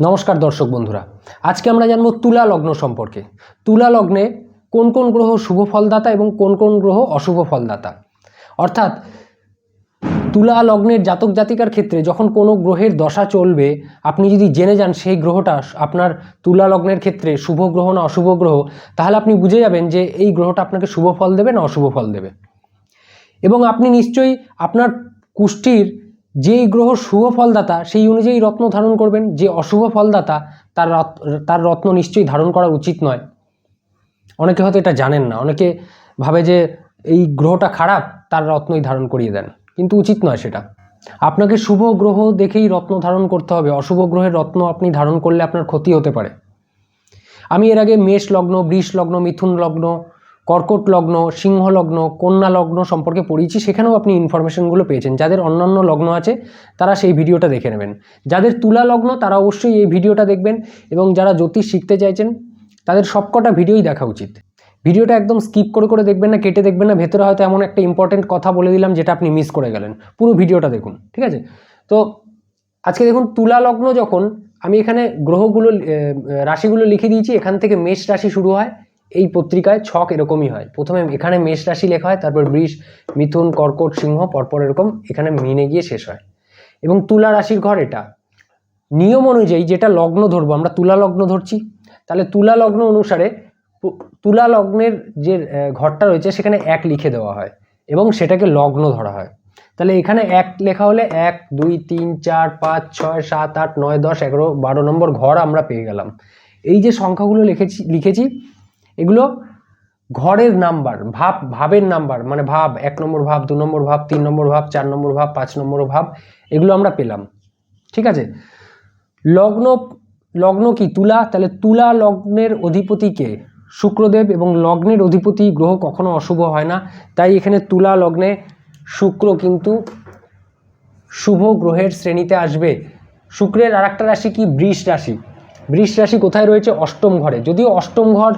নমস্কার দর্শক বন্ধুরা। আজকে আমরা জানব তুলা লগ্ন সম্পর্কে। তুলা লগ্নে কোন কোন গ্রহ শুভ ফলদাতা এবং কোন কোন গ্রহ অশুভ ফলদাতা? অর্থাৎ তুলা লগ্নের জাতক জাতিকার ক্ষেত্রে যখন কোনো গ্রহের দশা চলবে, আপনি যদি জেনে যান সেই গ্রহটা আপনার তুলা লগ্নের ক্ষেত্রে শুভ গ্রহ না অশুভ গ্রহ, তাহলে আপনি বুঝে যাবেন যে এই গ্রহটা আপনাকে শুভ ফল দেবে না অশুভ ফল দেবে। এবং আপনি নিশ্চয়ই আপনার কুষ্ঠির যেই গ্রহ শুভ ফলদাতা, সেই অনুযায়ী রত্ন ধারণ করবেন। যে অশুভ ফলদাতা, তার তার রত্ন নিশ্চয়ই ধারণ করা উচিত নয়। অনেকে হয়তো এটা জানেন না। অনেকে ভাবে যে এই গ্রহটা খারাপ, তার রত্নই ধারণ করিয়ে দেন। কিন্তু উচিত নয় সেটা। আপনাকে শুভ গ্রহ দেখেই রত্ন ধারণ করতে হবে। অশুভ গ্রহের রত্ন আপনি ধারণ করলে আপনার ক্ষতি হতে পারে। আমি এর আগে মেষ লগ্ন, বৃষ লগ্ন, মিথুন লগ্ন কর্কট লগ্ন, সিংহ লগ্ন, কন্যা লগ্ন সম্পর্কে পড়িয়েছি, সেখানেও আপনি ইনফরমেশনগুলো পেয়েছেন। যাদের অন্যান্য লগ্ন আছে, তারা সেই ভিডিওটা দেখে নেবেন। যাদের তুলা লগ্ন, তারা অবশ্যই এই ভিডিওটা দেখবেন এবং যারা জ্যোতিষ শিখতে চাইছেন, তাদের সবকটা ভিডিওই দেখা উচিত। ভিডিওটা একদম স্কিপ করে করে দেখবেন না, কেটে দেখবেন না, ভেতরে হয়তো এমন একটা ইম্পর্টেন্ট কথা বলে দিলাম, যেটা আপনি মিস করে গেলেন। পুরো ভিডিওটা দেখুন, ঠিক আছে? তো আজকে দেখুন, তুলা লগ্ন যখন আমি এখানে গ্রহগুলো রাশিগুলো লিখে দিয়েছি, এখান থেকে মেষ রাশি শুরু হয়। এই পত্রিকায় ছক এরকমই হয়। প্রথমে এখানে মেষ রাশি লেখা হয়, তারপর বৃষ, মিথুন, কর্কট, সিংহ, পরপর এরকম এখানে মিনে গিয়ে শেষ হয়। এবং তুলা রাশির ঘর এটা। নিয়ম অনুযায়ী যেটা লগ্ন ধরবো, আমরা তুলা লগ্ন ধরছি, তাহলে তুলা লগ্ন অনুসারে তুলা লগ্নের যে ঘরটা রয়েছে সেখানে এক লিখে দেওয়া হয় এবং সেটাকে লগ্ন ধরা হয়। তাহলে এখানে এক লেখা হলে এক, দুই, তিন, চার, পাঁচ, ছয়, সাত, আট, নয়, দশ, এগারো, বারো নম্বর ঘর আমরা পেয়ে গেলাম। এই যে সংখ্যাগুলো লিখেছি লিখেছি এগুলো ঘরের নাম্বার, ভাব, ভাবের নাম্বার মানে ভাব, এক নম্বর ভাব, দু নম্বর ভাব, তিন নম্বর ভাব, চার নম্বর ভাব, পাঁচ নম্বর ভাব, এগুলো আমরা পেলাম। ঠিক আছে? লগ্ন লগ্ন কি? তুলা? তাহলে তুলা লগ্নের অধিপতিকে শুক্রদেব এবং লগ্নের অধিপতি গ্রহ কখনো অশুভ হয় না। তাই এখানে তুলা লগ্নে শুক্র কিন্তু শুভ গ্রহের শ্রেণীতে আসবে। শুক্রের আর একটা রাশি কি? বৃষ রাশি। বৃষ রাশি কোথায় রয়েছে? অষ্টম ঘরে। যদিও অষ্টম ঘর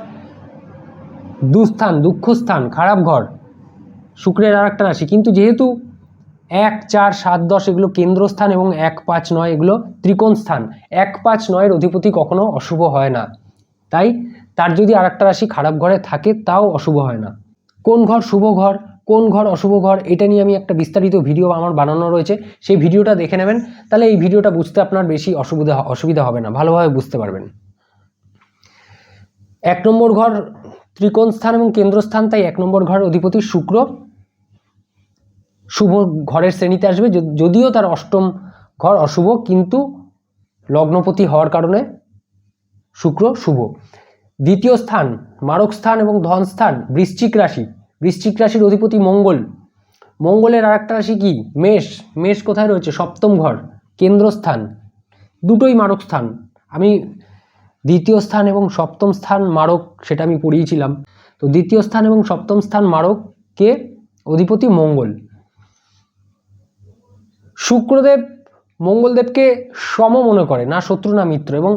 দুস্থান, দুঃখস্থান, খারাপ ঘর। শুক্রের আর একটা রাশি। কিন্তু যেহেতু এক, চার, সাত, দশ এগুলো কেন্দ্রস্থান এবং এক, পাঁচ, নয় এগুলো ত্রিকোণ স্থান, এক, পাঁচ, নয়ের অধিপতি কখনো অশুভ হয় না। তাই তার যদি আর একটা রাশি খারাপ ঘরে থাকে, তাও অশুভ হয় না। কোন ঘর শুভ ঘর, কোন ঘর অশুভ ঘর, এটা নিয়ে আমি একটা বিস্তারিত ভিডিও আমার বানানো রয়েছে। সেই ভিডিওটা দেখে নেবেন। তাহলে এই ভিডিওটা বুঝতে আপনার বেশি অসুবিধা অসুবিধা হবে না। ভালোভাবে বুঝতে পারবেন। এক নম্বর ঘর ত্রিকোণ স্থান এবং কেন্দ্রস্থান, তাই এক নম্বর ঘর অধিপতি শুক্র। শুভ ঘরের শ্রেণীতে আসবে, যদ- যদিও তার অষ্টম ঘর অশুভ, কিন্তু লগ্নপতি হওয়ার কারণে শুক্র শুভ। দ্বিতীয় স্থান, মারক স্থান এবং ধন স্থান, বৃশ্চিক রাশি। বৃশ্চিক রাশির অধিপতি মঙ্গল। মঙ্গলের আর একটা রাশি কি? মেষ। মেষ কোথায় রয়েছে? সপ্তম ঘর, কেন্দ্রস্থান। দুটোই মারক স্থান। আমি দ্বিতীয় স্থান এবং সপ্তম স্থান মারক সেটা আমি পড়িয়েছিলাম। তো দ্বিতীয় স্থান এবং সপ্তম স্থান মারককে অধিপতি মঙ্গল। শুক্রদেব মঙ্গলদেবকে সম মনে করে, না শত্রু না মিত্র এবং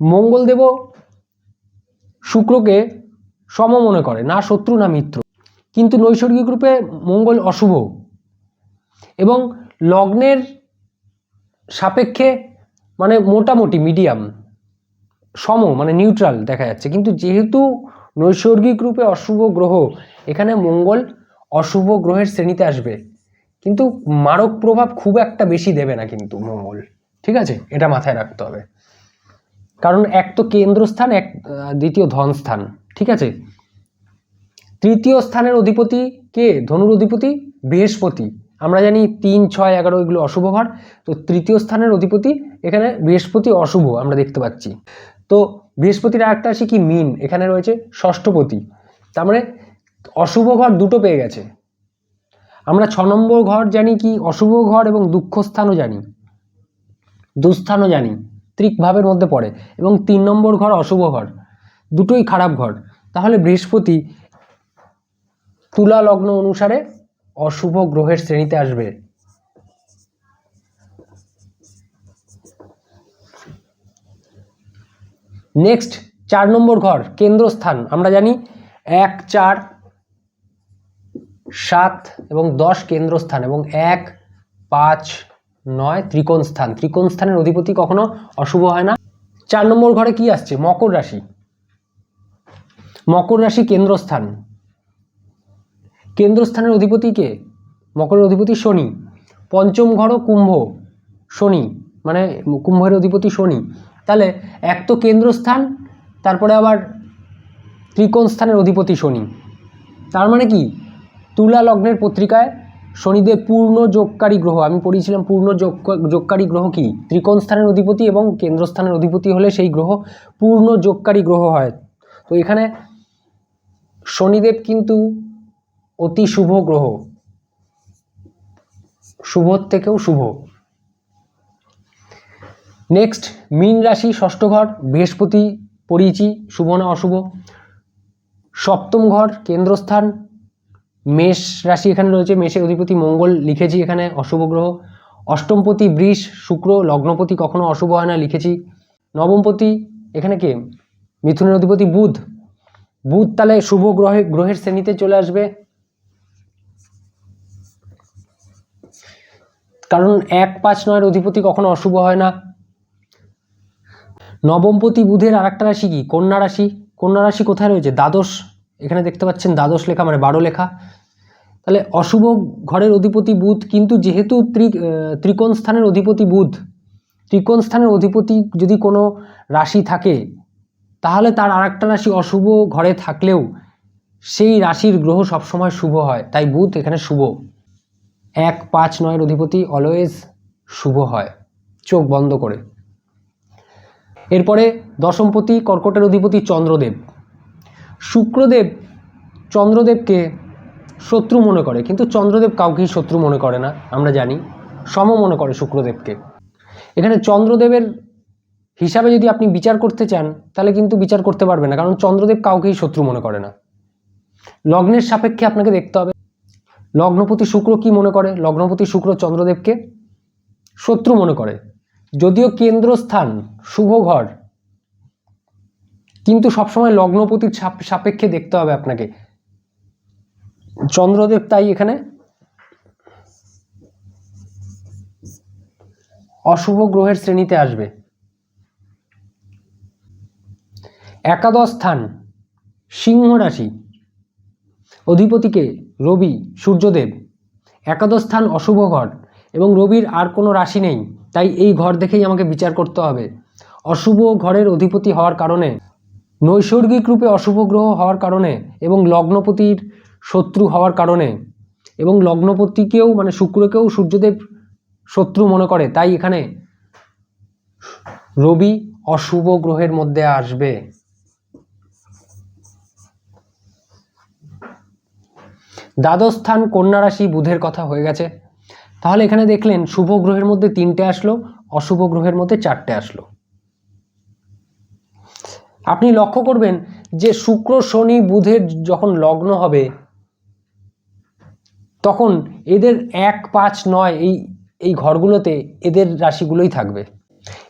মঙ্গলদেবও শুক্রকে সম মনে করে, না শত্রু না মিত্র। কিন্তু নৈসর্গিক রূপে মঙ্গল অশুভ এবং লগ্নের সাপেক্ষে মানে মোটামুটি মিডিয়াম। সম মানে নিউট্রাল দেখা যাচ্ছে। কিন্তু যেহেতু নৈসর্গিক রূপে অশুভ গ্রহ, এখানে মঙ্গল অশুভ গ্রহের শ্রেণীতে আসবে। কিন্তু মারক প্রভাব খুব একটা বেশি দেবে না কিন্তু মঙ্গল। ঠিক আছে? এটা মাথায় রাখতে হবে। কারণ এক তো কেন্দ্রস্থান, এক দ্বিতীয় ধনস্থান। ঠিক আছে? তৃতীয় স্থানের অধিপতি কে? ধনুর অধিপতি? বৃহস্পতি। আমরা জানি তিন, ছয়, এগারো এগুলো অশুভ ঘর তো তৃতীয় স্থানের অধিপতি এখানে বৃহস্পতি অশুভ আমরা দেখতে পাচ্ছি। তো বৃহস্পতির আরেকটা রাশি কি? মিন। এখানে রয়েছে ষষ্ঠপতি। তার মানে অশুভ ঘর দুটো পেয়ে গেছে। আমরা ছ নম্বর ঘর জানি কি? অশুভ ঘর এবং দুঃখস্থানও জানি। দুস্থানও জানি। ত্রিক ভাবের মধ্যে পড়ে। এবং তিন নম্বর ঘর অশুভ ঘর। দুটোই খারাপ ঘর। তাহলে বৃহস্পতি তুলা লগ্ন অনুসারে অশুভ গ্রহের শ্রেণীতে আসবে। নেক্সট চার নম্বর ঘর, কেন্দ্রস্থান। আমরা জানি এক, চার, সাত এবং দশ কেন্দ্রস্থান এবং এক, পাঁচ, নয় ত্রিকোণ স্থান ত্রিকোণ স্থানের অধিপতি কখনো অশুভ হয় না। চার নম্বর ঘরে কি আসছে? মকর রাশি। মকর রাশি কেন্দ্রস্থান। কেন্দ্রস্থানের অধিপতি কে? মকরের অধিপতি শনি। পঞ্চম ঘরও কুম্ভ, শনি। মানে কুম্ভের অধিপতি শনি। তাহলে এক তো কেন্দ্রস্থান, তারপরে আবার ত্রিকোণ স্থানের অধিপতি শনি। তার মানে কি? তুলা লগ্নের পত্রিকায় শনিদেব পূর্ণ যোগকারী গ্রহ। আমি পড়িয়েছিলাম পূর্ণ যোগ, যোগকারী গ্রহ কি? ত্রিকোণ স্থানের অধিপতি এবং কেন্দ্রস্থানের অধিপতি হলে সেই গ্রহ পূর্ণ যোগকারী গ্রহ হয়। তো এখানে শনিদেব কিন্তু অতি শুভ গ্রহ। শুভর থেকেও শুভ। নেক্সট মীন রাশি ষষ্ঠ ঘর, বৃহস্পতি, পরিচি শুভ না অশুভ। সপ্তম ঘর, কেন্দ্রস্থান। মেষ রাশি এখানে রয়েছে মেষের অধিপতি মঙ্গল লিখেছি এখানে, অশুভ গ্রহ। অষ্টমপতি বৃষ, শুক্র, লগ্নপতি কখনো অশুভ হয় না, লিখেছি। নবমপতি এখানে কে? মিথুনের অধিপতি বুধ। বুধ তাহলে শুভ গ্রহে, গ্রহের শ্রেণীতে চলে আসবে। কারণ এক পাঁচ নয়ের অধিপতি কখনো অশুভ হয় না। নবমপতি বুধের আর একটা রাশি কি? কন্যা রাশি। কন্যা রাশি কোথায় রয়েছে? দ্বাদশ। এখানে দেখতে পাচ্ছেন দ্বাদশ লেখা মানে বারো লেখা। তাহলে অশুভ ঘরের অধিপতি বুধ কিন্তু যেহেতু ত্রি ত্রিকোণ স্থানের অধিপতি বুধ, ত্রিকোণ স্থানের অধিপতি যদি কোনো রাশি থাকে, তাহলে তার আরেকটা রাশি অশুভ ঘরে থাকলেও সেই রাশির গ্রহ সবসময় শুভ হয়। তাই বুধ এখানে শুভ। এক, পাঁচ, নয়ের অধিপতি অলওয়েজ শুভ হয়। চোখ বন্ধ করে। এরপরে দশমপতি, কর্কটের অধিপতি চন্দ্রদেব। শুক্রদেব চন্দ্রদেবকে শত্রু মনে করে, কিন্তু চন্দ্রদেব কাউকেই শত্রু মনে করে না, আমরা জানি। সম মনে করে শুক্রদেবকে। এখানে চন্দ্রদেবের হিসাবে যদি আপনি বিচার করতে চান, তাহলে কিন্তু বিচার করতে পারবে না, কারণ চন্দ্রদেব কাউকেই শত্রু মনে করে না। লগ্নের সাপেক্ষে আপনাকে দেখতে হবে, লগ্নপতি শুক্র কি মনে করে? লগ্নপতি শুক্র চন্দ্রদেবকে শত্রু মনে করে। যদিও কেন্দ্রস্থান, শুভ ঘর, কিন্তু সবসময় লগ্নপতির সাপ- সাপেক্ষে দেখতে হবে আপনাকে। চন্দ্রদেব তাই এখানে। অশুভ গ্রহের শ্রেণীতে আসবে। একাদশ স্থান, সিংহ রাশি। অধিপতিকে রবি, সূর্যদেব। একাদশ স্থান, অশুভ ঘর। এবং রবির আর কোনো রাশি নেই। তাই এই ঘর দেখেই আমাকে বিচার করতে হবে। অশুভ ঘরের অধিপতি হওয়ার কারণে, নৈসর্গিক রূপে অশুভ গ্রহ হওয়ার কারণে এবং লগ্নপতির শত্রু হওয়ার কারণে। এবং লগ্নপতিকেও মানে শুক্রকেও সূর্যদেব শত্রু মনে করে, তাই এখানে রবি অশুভ গ্রহের মধ্যে আসবে। দ্বাদশ স্থান কন্যা রাশি বুধের কথা হয়ে গেছে। তাহলে এখানে দেখলেন শুভ গ্রহের মধ্যে তিনটে আসলো, অশুভ গ্রহের মধ্যে চারটে আসলো। আপনি লক্ষ্য করবেন যে শুক্র, শনি, বুধের যখন লগ্ন হবে, তখন এদের এক, পাঁচ, নয় এই এই ঘরগুলোতে এদের রাশিগুলোই থাকবে।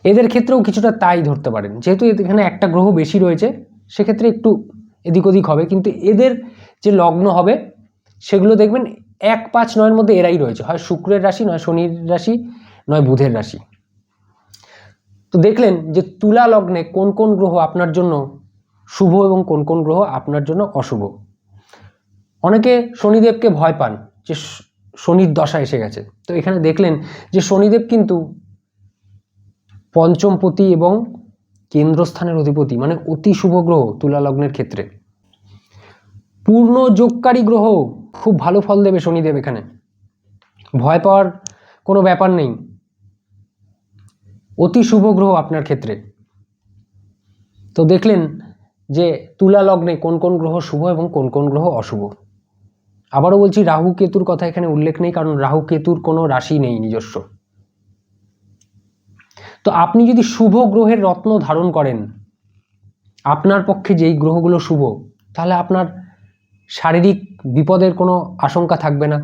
এদের ক্ষেত্রেও কিছুটা তাই ধরতে পারেন। যেহেতু এখানে একটা গ্রহ বেশি রয়েছে, সেক্ষেত্রে একটু এদিক ওদিক হবে। কিন্তু এদের যে লগ্ন হবে, সেগুলো দেখবেন এক পাঁচ নয়ের মধ্যে এরাই রয়েছে। হয় শুক্রের রাশি, নয় শনির রাশি, নয় বুধের রাশি। তো দেখলেন যে তুলা লগ্নে কোন কোন গ্রহ আপনার জন্য শুভ এবং কোন কোন গ্রহ আপনার জন্য অশুভ। অনেকে শনিদেবকে ভয় পান যে শনির দশা এসে গেছে। তো এখানে দেখলেন যে শনিদেব কিন্তু পঞ্চমপতি এবং কেন্দ্রস্থানের অধিপতি মানে অতি শুভ গ্রহ তুলা লগ্নের ক্ষেত্রে। পূর্ণ যোগকারী গ্রহ খুব ভালো ফল দেবে শনিদেব এখানে। ভয় পাওয়ার কোনো ব্যাপার নেই। অতি শুভ গ্রহ আপনার ক্ষেত্রে। তো দেখলেন যে তুলা লগ্নে কোন কোন গ্রহ শুভ এবং কোন কোন গ্রহ অশুভ। আবারও বলছি, রাহু কেতুর কথা এখানে উল্লেখ নেই, কারণ রাহু কেতুর কোনো রাশি নেই নিজস্ব। তো আপনি যদি শুভ গ্রহের রত্ন ধারণ করেন, আপনার পক্ষে যেই গ্রহগুলো শুভ, তাহলে আপনার শারীরিক বিপদের কোনো আশঙ্কা থাকবে না।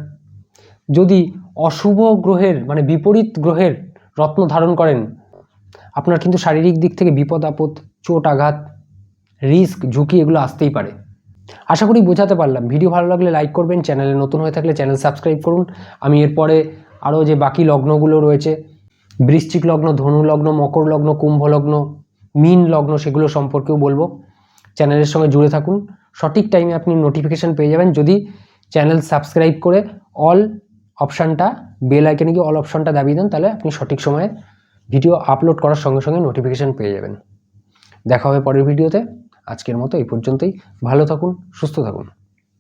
যদি অশুভ গ্রহের মানে বিপরীত গ্রহের রত্ন ধারণ করেন, আপনার কিন্তু শারীরিক দিক থেকে বিপদ, আপদ, চোট, আঘাত, রিস্ক, ঝুঁকি এগুলো আসতেই পারে। আশা করি বোঝাতে পারলাম। ভিডিও ভালো লাগলে লাইক করবেন, চ্যানেলে নতুন হয়ে থাকলে চ্যানেল সাবস্ক্রাইব করুন। আমি এরপরে আরও যে বাকি লগ্নগুলো রয়েছে, বৃশ্চিক লগ্ন, ধনু লগ্ন, মকর লগ্ন, কুম্ভ লগ্ন, মীন লগ্ন, সেগুলো সম্পর্কেও বলব। চ্যানেলের সঙ্গে জুড়ে থাকুন। সঠিক টাইমে আপনি নোটিফিকেশান পেয়ে যাবেন। যদি চ্যানেল সাবস্ক্রাইব করে অল অপশানটা বেল আইকনে গিয়ে অল অপশানটা দাবিয়ে দেন, তাহলে আপনি সঠিক সময়ে ভিডিও আপলোড করার সঙ্গে সঙ্গে নোটিফিকেশান পেয়ে যাবেন। দেখা হবে পরের ভিডিওতে আজকের মতো এই পর্যন্তই। ভালো থাকুন, সুস্থ থাকুন।